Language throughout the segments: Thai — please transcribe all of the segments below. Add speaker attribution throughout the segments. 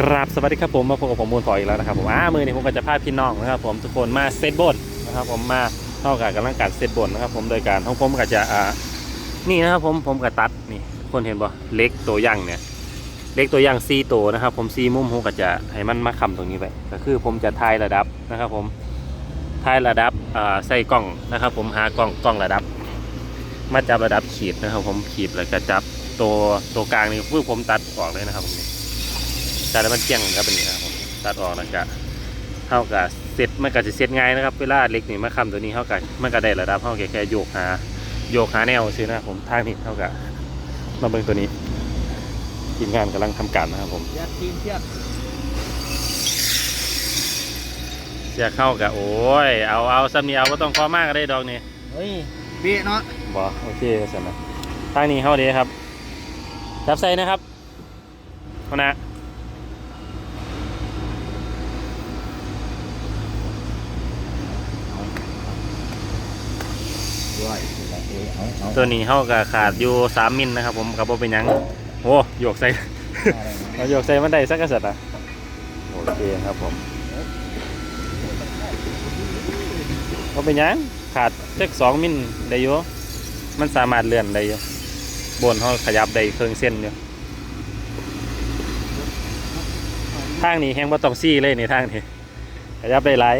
Speaker 1: กราบสวัสดีครับผมมาพบกับผมมูลฝอยอีกแล้วนะครับผมอ่ามือนี้ผมก็จะพาพี่น้องนะครับผมทุกคนมาเซตบนนะครับผมมาเท่ากับกำลังการเซตบนนะครับผมโดยการของผมก็จะอ่านี่นะครับผมผมก็ตัดนี่คนเห็นบ่เล็กตัวย่างเนี่ยเล็กตัวย่างซีตัวนะครับผมซีมุมผมก็จะให้มันมาคำตรงนี้ไปก็คือผมจะทายระดับนะครับผมทายระดับอ่าใส่กล้องนะครับผมหากล้องกล้องระดับ มาจับระดับขีดนะครับผมขีดแล้วก็จับตัวตัวกลางนี่คือผมตัดออกเลยนะครับผมนี่ ตัดแล้วมันเจียงครับเป็นอย่างนี้นะครับผมตัดออกแล้วก็เท่ากับเสร็จมันก็จะเสร็จง่ายนะครับเวลาเล็กนี่มาคำตัวนี้เท่ากับมันก็ได้ระดับเท่ากับแค่โยกหาโยกหาแนวซื้อนะครับผมทางนี้เท่ากับมาเบิ่งตัวนี้ทีมงานกำลังทำการนะครับผม
Speaker 2: ยัดทีมเทียบ
Speaker 1: เสียเข้ากับโอ้ยเอาเอาซ้ำนี่เอาก็ต้องคอมากก็ได้ดอกนี่
Speaker 2: เฮ้ยเบี้ยเนาะ
Speaker 1: บอโอเคสันนะทางนี้เข้าดีครับจับใส่นะครับเอานะ
Speaker 2: ด้วยเอาเอา
Speaker 1: ตัวนี้เข้ากับขาดอยู่สามมิลนะครับ ผมกับว่าเป็นหยังโอ้โยกใส่เราโยกใส่มันได้สักกระสัดอะโอเคครับผมก็เป็นหยังขาดเล็กสองมิลได้อยู่มันสามารถเลื่อนได้อยู่บนเขาขยับได้เครื่องเส้นอยู่ทางนี้แห้งว่าต้องซี่เลยในทางนี้ขยับได้หลาย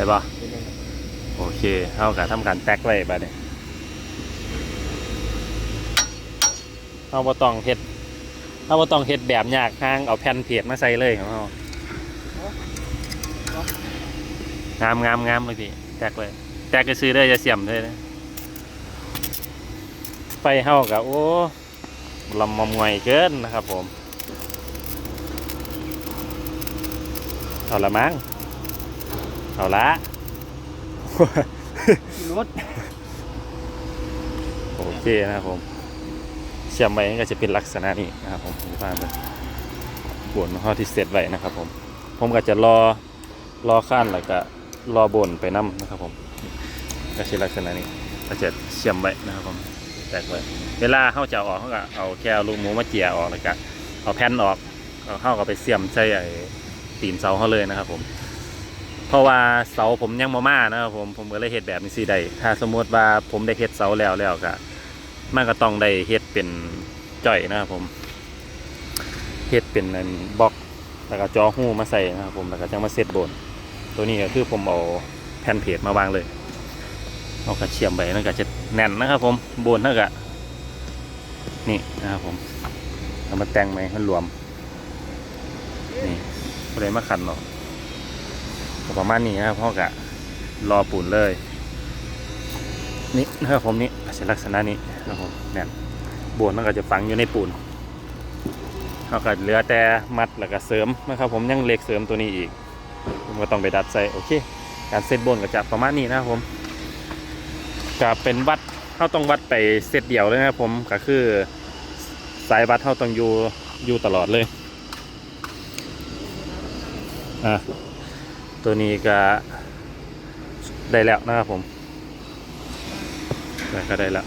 Speaker 1: ไปปะโอเคเท่ากับทำการแท็กไว้บัดนี้เอาบ่ต้องเฮ็ดเอาบ่ต้องเฮ็ดแบบยากทางเอาแผ่นเพียดมาใส่เลยของเรางามงามงามเลยพี่แท็กเลยแท็กก็ซื้อได้จะเสียมเลยนะไฟเฮากับโอ้ลำมมวยเกินนะครับผมเอาละมั้ง เอาละ
Speaker 2: รถ
Speaker 1: โอเคนะครับผมเชื่อมไว้ก็จะเป็นลักษณะนี้นะครับผมผมพาไปบนข้อที่เสร็จไว้นะครับผมผมก็จะรอรอข้านแล้วก็รอบนไปน้ำนะครับผมก็จะลักษณะนี้ก็จะเชื่อมไว้นะครับผมแตกไว้เวลาเขาจะเอาออกเขาก็เอาแค่เอาลูกหมูมาเจียออกแล้วก็เอาแผ่นออกเอาเข้าก็ไปเสียมใส่ไอ้ตีนเสาเขาเลยนะครับผม เพราะว่าเสาผมยังมาม่านะครับผมผมก็เลยเฮ็ดแบบนี้สิได้ถ้าสมมติว่าผมได้เฮ็ดเสาแล้วแล้วก็มันก็ต้องได้เฮ็ดเป็นจ่อยนะครับผมเฮ็ดเป็นนบล็อกแล้วก็จอหูมาใส่นะครับผมแล้วก็จะมาเซตบน ตัวนี้ก็คือผมเอาแผ่นเพจมาวางเลยเอากระเชียมไปนั่นก็จะแน่นนะครับผมบนนั่นก็นี่นะครับผมเอามาแต่งไหมมันรวมนี่ก็เลยมาขันเนาะก็ ประมาณนี้นะครับพ่อกะรอปูนเลย นี่นะครับผมนี่เป็นลักษณะนี้นะครับผมเนี่ยบนมันก็จะฝังอยู่ในปูนเขาก็เหลือแต่มัดแล้วก็เสริมนะครับผมยังเหล็กเสริมตัวนี้อีกผมก็ต้องไปดัดใส่โอเค การเซตบนก็จะประมาณนี้นะครับผมก็เป็นวัดเขาต้องวัดไปเซตเดียวเลยนะครับผมก็คือสายวัดเขาต้องอยู่อยู่ตลอดเลยอะ ตัวนี้ก็ได้แล้วนะครับผมได้ก็ได้แล้ว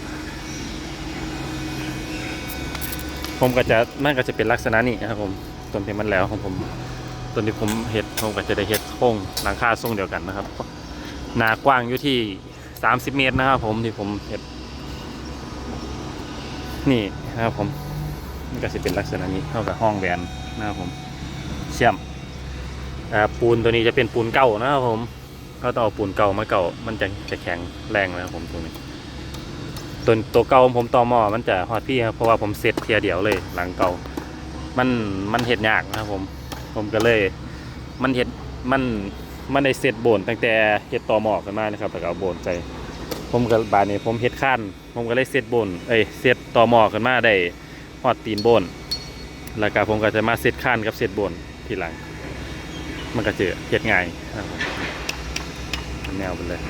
Speaker 1: ผมก็จะมันก็จะเป็นลักษณะนี้นะครับผมต้นที่มันแล้วของผมต้นที่ผมเห็ดผมก็จะได้เห็ดโค้งหลังคาทรงเดียวกันนะครับ หนากว้างอยู่ที่ 30 เมตรนะครับผมที่ผมเห็ดนี่นะครับผมมันก็จะเป็นลักษณะนี้เท่ากับห้องแบนนะครับผมเชื่อม ปูนตัวนี้จะเป็นปูนเก่านะครับผมก็ต้องเอาปูนเก่ามาเก่า มันจะจะแข็งแรงนะครับผมตัวนี้ตัวตัวเก่าผมต่อหม้อมันจะฮอดพี่ครับเพราะว่าผมเซตเทียเดียวเลยหลังเก่า มันมันเห็ดยากนะครับผม ผมก็เลย มันเห็ดมันมันได้เซตโบนตั้งแต่เห็ดต่อหม้อกันมานะครับแล้วก็เอาโบนใจผมก็บานนี้ผมเห็ดขั้นผมก็เลยเซตโบนเอ้ยเซตต่อหม้อกันมาได้ฮอดตีนโบนแล้วก็ผมก็จะมาเซตขั้นกับเซตโบนทีหลัง มันก็เจอเห็ดไงแนวไปเลย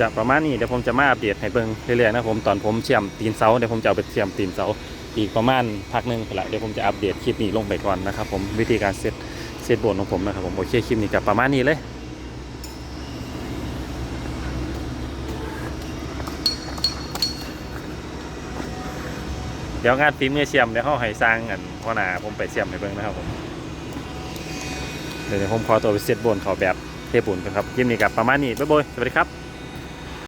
Speaker 1: จะประมาณนี้เดี๋ยวผมจะมาอัปเดตให้เบิ่งเรื่อยๆนะผมตอนผมเชี่อมตีนเสาเดี๋ยวผมจะเอาไปเชี่อมตีนเสาอีกประมาณพักหนึ่งละเดี๋ยวผมจะอัปเดตคลิปนี้ลงไปก่อนนะครับผมวิธีการเซตเซตบนของผมนะครับผมโอเคคลิปนี้กับประมาณนี้เลยเดี๋ยวงานฝีมือเชียมเดี๋ยวเขาให้สร้างอันพ่อหนาผมไปเชียมให้เบิ่งนะครับผม เดี๋ยวผมขอตัวไปเซตบนเขาแบบเทปุ่นกันครับยิมนี้กับประมาณนี้บ๊ายบายสวัสดีครับ